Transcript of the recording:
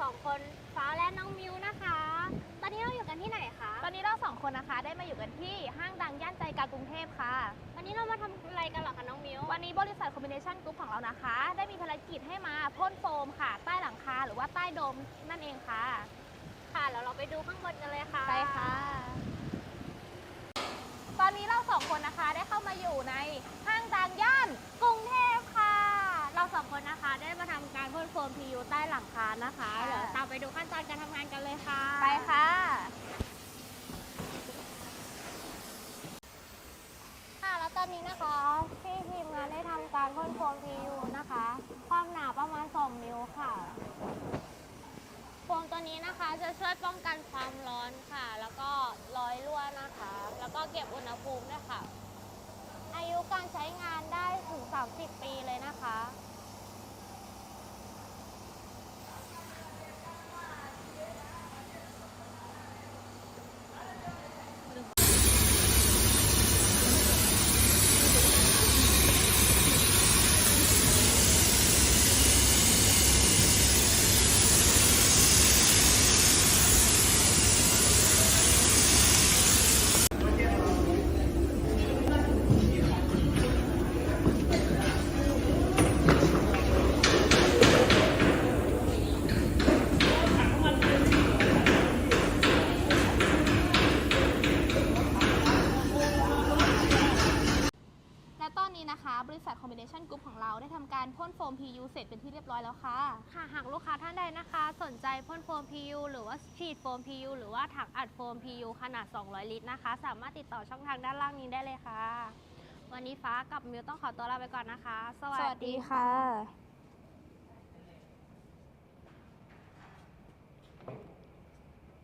สองคนฟ้าและน้องมิวนะคะ ตอนนี้เราอยู่กันที่ไหนคะตอนนี้เราสองคนนะคะได้มาอยู่กันที่ห้างดังย่านใจกลางกรุงเทพค่ะ วันนี้เรามาทำอะไรกันเหรอคะน้องมิววันนี้บริษัทคอมบิเนชันกรุ๊ปของเรานะคะ ได้มีภารกิจให้มาพ่นโฟมค่ะ ใต้หลังคาหรือว่าใต้โดมนั่นเองค่ะค่ะแล้วเราไปดูข้างบนกันเลยค่ะใช่ค่ะ ตอนนี้เราสองคนนะคะได้เข้ามาอยู่ในห้างดังย่าน กรุงเทพค่ะ เราสองคนนะคะได้มาทำการพ่นโฟ ม PU ใต้หลังคานะคะ ค่ะ เดี๋ยวตามไปดูขั้นตอนการทำงานกันเลยค่ะไปค่ะ ค่ะ แล้วตอนนี้นะคะที่ทีมงานได้ทำการพ่นโฟม PU นะคะ ความหนาประมาณ 2 นิ้วค่ะ โฟมตัวนี้นะคะจะช่วยป้องกันความร้อนค่ะ แล้วก็รอยรั่วนะคะ แล้วก็เก็บอุณหภูมิด้วยค่ะ อายุการใช้งานได้ถึง 30 ปีเลยนะคะ และตอ นนี้นะคะ บริษัทคอมบิเนชันกรุ๊ปของเราได้ทำการพ่นโฟม PU เสร็จเป็นที่เรียบร้อยแล้วค่ะ ค่ะหากลูกค้าท่านใดนะคะ สนใจพ่นโฟม PU หรือว่าฉีดโฟม PU หรือว่าถังอัดโฟม PU ขนาด 200 ลิตรนะคะ สามารถติดต่อช่องทางด้านล่างนี้ได้เลยค่ะ วันนี้ฟ้ากับมิวต้องขอตัวลาไปก่อนนะคะสสวัวัสดีค่ะ